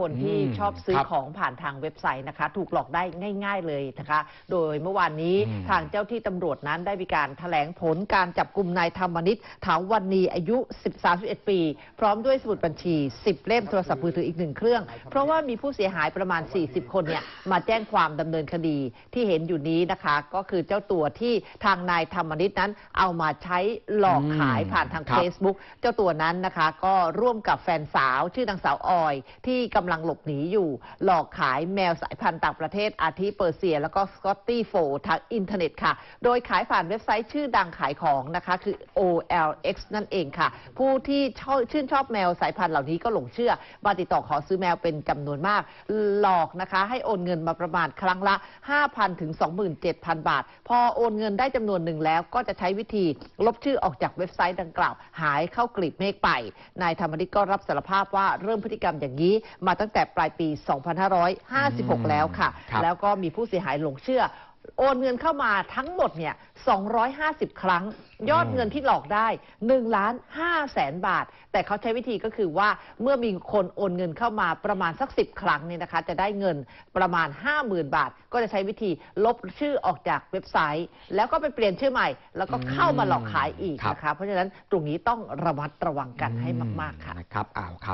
คนที่อืมชอบซื้อครับของผ่านทางเว็บไซต์นะคะ ถูกหลอกได้ง่าย ๆเลยนะคะ โดยเมื่อวานนี้อืมทางเจ้าที่ตำรวจนั้นได้มีการแถลงผลการจับกลุ่มนายธรรมนิตถาววันนีอายุ13-11ปี พร้อมด้วยสมุดบัญชี 10 เล่มโทรศัพท์มือถืออีกหนึ่งเครื่อง เพราะว่ามีผู้เสียหายประมาณ 40 คนเนี่ยมาแจ้งความดำเนินคดีที่เห็นอยู่นี้นะคะ ก็คือเจ้าตัวที่ทางนายธรรมนิตนั้นเอามาใช้หลอกขายผ่านทางครับ Facebook เจ้าตัวนั้นนะคะ ก็ร่วมกับแฟนสาวชื่อนางสาวออยที่กำลังหลบหนีอยู่ หลอกขายแมวสายพันธุ์ต่างประเทศอาทิเปอร์เซีย แล้วก็สกอตตี้โฟทางอินเทอร์เน็ตค่ะ โดยขายผ่านเว็บไซต์ชื่อดังขายของนะคะคือ OLX นั่นเองค่ะ ผู้ที่ชอบชื่นชอบแมวสายพันธุ์เหล่านี้ก็หลงเชื่อมาติดต่อขอซื้อแมวเป็นจำนวนมาก หลอกนะคะ ให้โอนเงินมาประมาณครั้งละ 5,000 ถึง 27,000 บาท พอโอนเงินได้จำนวนหนึ่งแล้ว ก็จะใช้วิธีลบชื่อออกจากเว็บไซต์ดังกล่าว หายเข้ากลีบเมฆไปนายธรรมนิตก็รับสารภาพว่าเริ่มพฤติกรรมอย่างนี้มาตั้งแต่ปลายปี 2556 แล้วค่ะครับแล้วก็มีผู้เสียหายหลงเชื่อ โอนเงินเข้ามาทั้งหมดเนี่ย 250 ครั้ง ยอดเงินที่หลอกได้1ล้าน5แสนบาท แต่เขาใช้วิธีก็คือว่าเมื่อมีคนโอนเงินเข้ามาประมาณสัก 10 ครั้งเนี่ยนะคะ จะได้เงินประมาณ 50,000 บาท ก็จะใช้วิธีลบชื่อออกจากเว็บไซต์ แล้วก็ไปเปลี่ยนชื่อใหม่ แล้วก็เข้ามาหลอกขายอีกครับนะคะ เพราะฉะนั้นตรงนี้ต้องระมัดระวังกันให้มาก ๆ ค่ะนะครับอ้าวข่าว